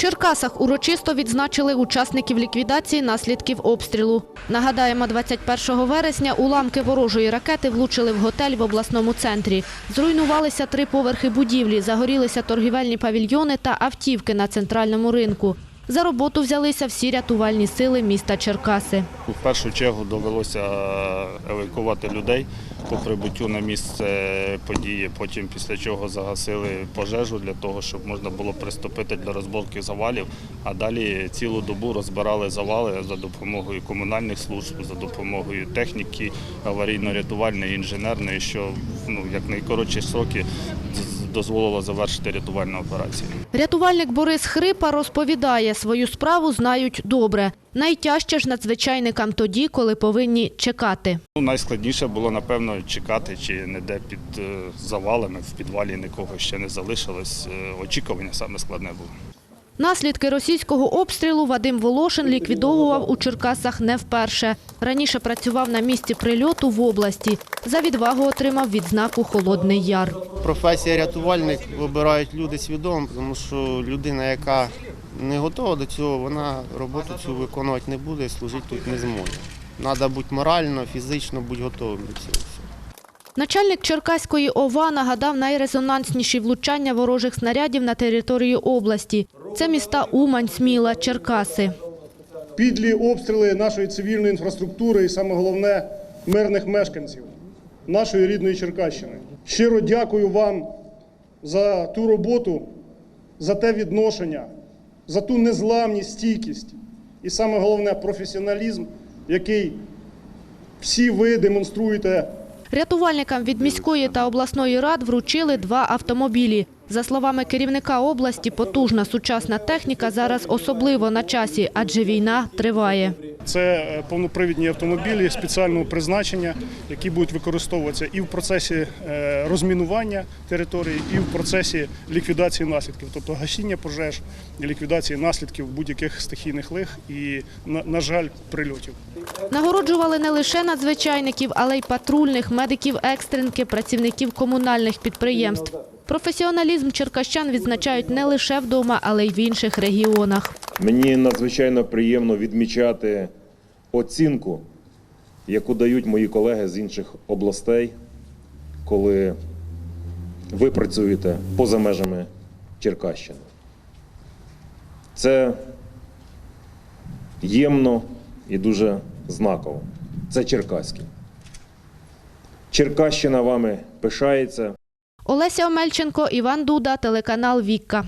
Черкасах урочисто відзначили учасників ліквідації наслідків обстрілу. Нагадаємо, 21 вересня уламки ворожої ракети влучили в готель в обласному центрі. Зруйнувалися три поверхи будівлі, загорілися торгівельні павільйони та автівки на центральному ринку. За роботу взялися всі рятувальні сили міста Черкаси. В першу чергу довелося евакувати людей по прибуттю на місце події. Потім після чого загасили пожежу для того, щоб можна було приступити для розборки завалів. А далі цілу добу розбирали завали за допомогою комунальних служб, за допомогою техніки аварійно-рятувальної, інженерної, що ну, як найкоротші сроки дозволило завершити рятувальну операцію. Рятувальник Борис Хрипа розповідає, свою справу знають добре. Найтяжче ж надзвичайникам тоді, коли повинні чекати. Ну, найскладніше було, напевно, чекати, чи не де під е, завалами, в підвалі нікого ще не залишилось. Е, Очікування саме складне було. Наслідки російського обстрілу Вадим Волошин ліквідовував у Черкасах не вперше. Раніше працював на місці прильоту в області. За відвагу отримав відзнаку «Холодний Яр». Професія рятувальник вибирають люди свідомо, тому що людина, яка не готова до цього, вона роботу цю виконувати не буде і служити тут не зможе. Треба бути морально, фізично, бути готовим до цього. Начальник Черкаської ОВА нагадав найрезонансніші влучання ворожих снарядів на території області. Це міста Умань, Сміла, Черкаси. підлі обстріли нашої цивільної інфраструктури і саме головне мирних мешканців нашої рідної Черкащини. Щиро дякую вам за ту роботу, за те відношення, за ту незламність, стійкість і саме головне професіоналізм, який всі ви демонструєте Рятувальникам від міської та обласної рад вручили два автомобілі. За словами керівника області, потужна сучасна техніка зараз особливо на часі, адже війна триває. Це е, повнопривідні автомобілі спеціального призначення, які будуть використовуватися і в процесі е, розмінування території, і в процесі ліквідації наслідків, тобто гасіння пожеж і ліквідації наслідків будь-яких стихійних лих і, на, на жаль, прильотів. Нагороджували не лише надзвичайників, але й патрульних, медиків екстренки, працівників комунальних підприємств. Професіоналізм черкащан відзначають не лише вдома, але й в інших регіонах. Мені надзвичайно приємно відмічати оцінку, яку дають мої колеги з інших областей, коли ви працюєте поза межами Черкащини. Це ємно і дуже знаково. Це Черкаське. Черкащина вами пишається. Олеся Омельченко, Іван Дуда, телеканал Вікка.